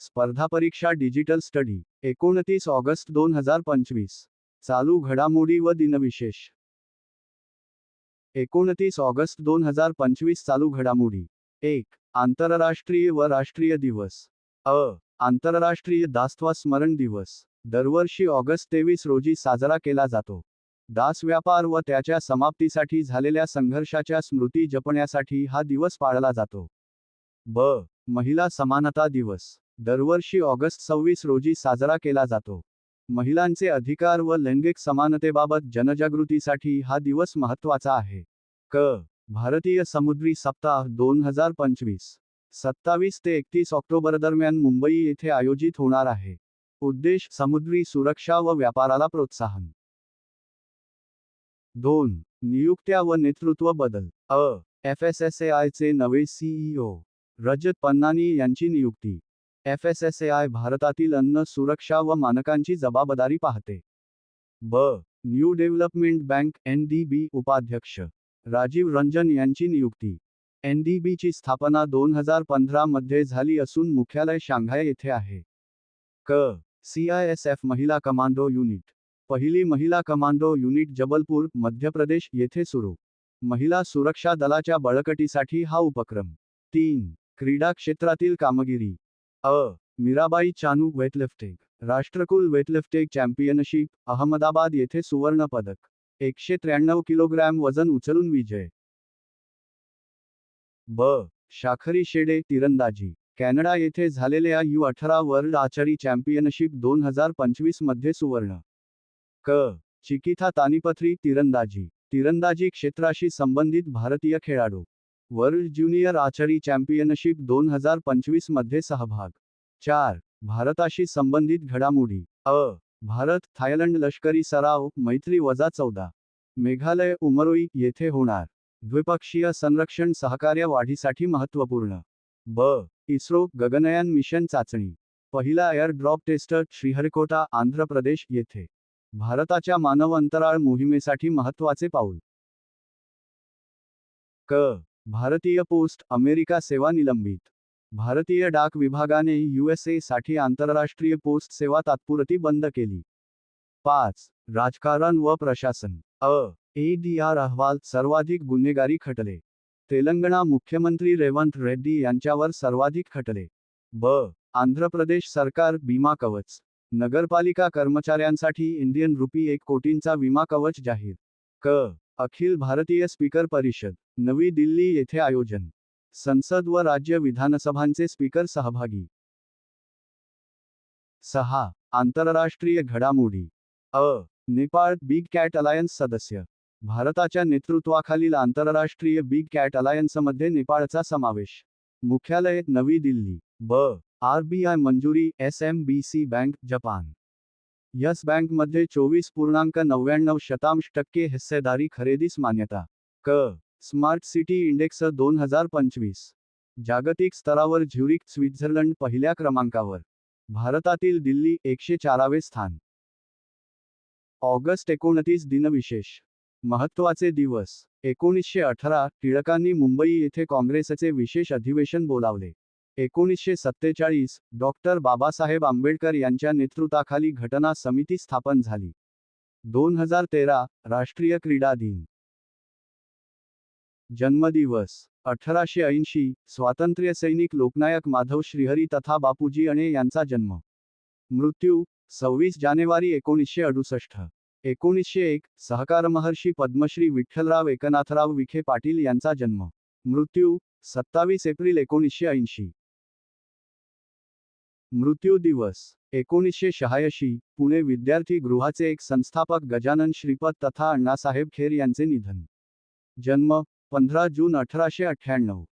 स्पर्धा परीक्षा digital study एकोणतीस ऑगस्ट दोन हजार पंचवीस. चालू घडामोडी व दिनविशेष. एकोणतीस ऑगस्ट दोन हजार पंचवीस चालू घडामोडी. एक आंतरराष्ट्रीय व राष्ट्रीय दिवस. अ आंतरराष्ट्रीय दासत्व स्मरण दिवस. दरवर्षी ऑगस्ट तेवीस रोजी साजरा केला जातो. दास व्यापार व त्याच्या समाप्तीसाठी झालेल्या संघर्षाच्या स्मृती जपण्यासाठी हा दिवस पाळला जातो. ब महिला समानता दिवस. दरवर्षी ऑगस्ट सव्वीस रोजी साजरा केला जातो. महिलांचे अधिकार व लैंगिक समानतेबाबत जनजागृतीसाठी हा दिवस महत्त्वाचा आहे. क. भारतीय समुद्री सप्ताह दोन हजार पंचवीस. सत्तावीस ते एकतीस ऑक्टोबर दरम्यान मुंबई येथे आयोजित होणार आहे. उद्देश समुद्री सुरक्षा व व्यापाराला प्रोत्साहन. दोन. नियुक्त्या व नेतृत्व बदल. अ. एफ. एस. एस. ए. आयचे नवे सीईओ रजत पन्नानी यांची नियुक्ती. एफएसएसएआय भारतातील अन्न सुरक्षा व मानकांची जबाबदारी पाहते. ब. New development bank N D B उपाध्यक्ष. राजीव रंजन यांची नियुक्ती. एन डी बीची स्थापना दोन हजार पंधरा मध्ये झाली असून मुख्यालय शांघाय येथे आहे. क. सी आय एस एफ महिला कमांडो युनिट. पहिली महिला कमांडो युनिट जबलपूर मध्य प्रदेश येथे सुरू. महिला सुरक्षा दलाच्या बळकटीसाठी हा उपक्रम. तीन. क्रीडा क्षेत्रातील कामगिरी. अ मीराबाई चानू वेटलिफ्टिंग राष्ट्रकुल वेटलिफ्टिंग चॅम्पियनशिप अहमदाबाद येथे सुवर्ण पदक एकशे त्र्याण्णव किलोग्रॅम वजन उचलून विजय. ब शाखरी शेडे तिरंदाजी कॅनडा येथे झालेल्या यू अठरा वर्ल्ड आचारी चॅम्पियनशिप दोन हजार पंचवीसमध्ये सुवर्ण. क चिकिथा तानिपथरी तिरंदाजी तिरंदाजी क्षेत्राशी संबंधित भारतीय खेळाडू. वर्ल्ड ज्युनियर आचरी चॅम्पियनशिप दोन हजार पंचवीसमध्ये सहभाग. चार भारताशी संबंधित घडामोडी. अ भारत थायलंड लष्करी सराव मैत्री वजा चौदा. मेघालय उमरोई येथे होणार. द्विपक्षीय संरक्षण सहकार्य वाढीसाठी महत्त्वपूर्ण. ब इस्रो गगनयान मिशन चाचणी. पहिला air drop tester Sriharikota Andhra Pradesh येथे. भारताच्या मानव अंतराळ मोहिमेसाठी महत्त्वाचे पाऊल. क भारतीय पोस्ट अमेरिका सेवा निलंबित. भारतीय डाक विभागाने यूएसए साठी आंतरराष्ट्रीय पोस्ट सेवा तात्पुरती बंद केली. पाच राजकारण व प्रशासन. अ. एडीआर अहवाल सर्वाधिक गुन्हेगारी खटले. तेलंगणा मुख्यमंत्री रेवंत रेड्डी यांच्यावर सर्वाधिक खटले. ब. आंध्र प्रदेश सरकार विमा कवच. नगरपालिका कर्मचाऱ्यांसाठी इंडियन रुपी एक कोटींचा विमा कवच जाहीर. क. अखिल भारतीय स्पीकर परिषद नवी दिल्ली येथे आयोजन. संसद व राज्य विधानसभांचे स्पीकर सहभागी. सहा आंतरराष्ट्रीय घडामोडी. अ नेपाळ बिग कॅट अलायन्स सदस्य. भारताच्या नेतृत्वाखालील आंतरराष्ट्रीय बिग कॅट अलायन्समध्ये नेपाळचा समावेश. मुख्यालय नवी दिल्ली. ब आरबीआय मंजुरी S M B C bank Japan. Yes बँकमध्ये चोवीस पूर्णांक नव्याण्णव शतांश टक्के हिस्सेदारी खरेदीस मान्यता. क. स्मार्ट सिटी इंडेक्स दोन हजार पंचवीस. जागतिक स्तरावर झ्युरिक स्वित्झर्लंड पहिल्या क्रमांकावर. भारतातील दिल्ली एकशे चारावे स्थान. ऑगस्ट एकोणतीस दिनविशेष. महत्त्वाचे दिवस. एकोणीसशे अठरा टिळकांनी मुंबई येथे काँग्रेसचे विशेष अधिवेशन बोलावले. एकोणीसशे सत्तेचाळीस डॉक्टर बाबासाहेब आंबेडकर यांच्या नेतृत्वाखाली घटना समिती स्थापन झाली. दोन हजार तेरा राष्ट्रीय क्रीडा दिन. जन्मदिवस. अठराशे ऐंशी स्वातंत्र्य सैनिक लोकनायक माधव श्रीहरी तथा बापूजी अणे यांचा जन्म. मृत्यू सव्वीस जानेवारी एकोणीसशे अडुसष्ट एकोणीसशे एक सहकार महर्षी पद्मश्री विठ्ठलराव एकनाथराव विखे पाटील यांचा जन्म. मृत्यू सत्तावीस एप्रिल एकोणीसशे ऐंशी. मृत्यू दिवस एकोणीसशे शहाऐंशी पुणे विद्यार्थी गृहाचे एक संस्थापक गजानन श्रीपद तथा अण्णासाहेब खेर यांचे निधन. जन्म पंधरा जून अठराशे अठ्ठ्याण्णव.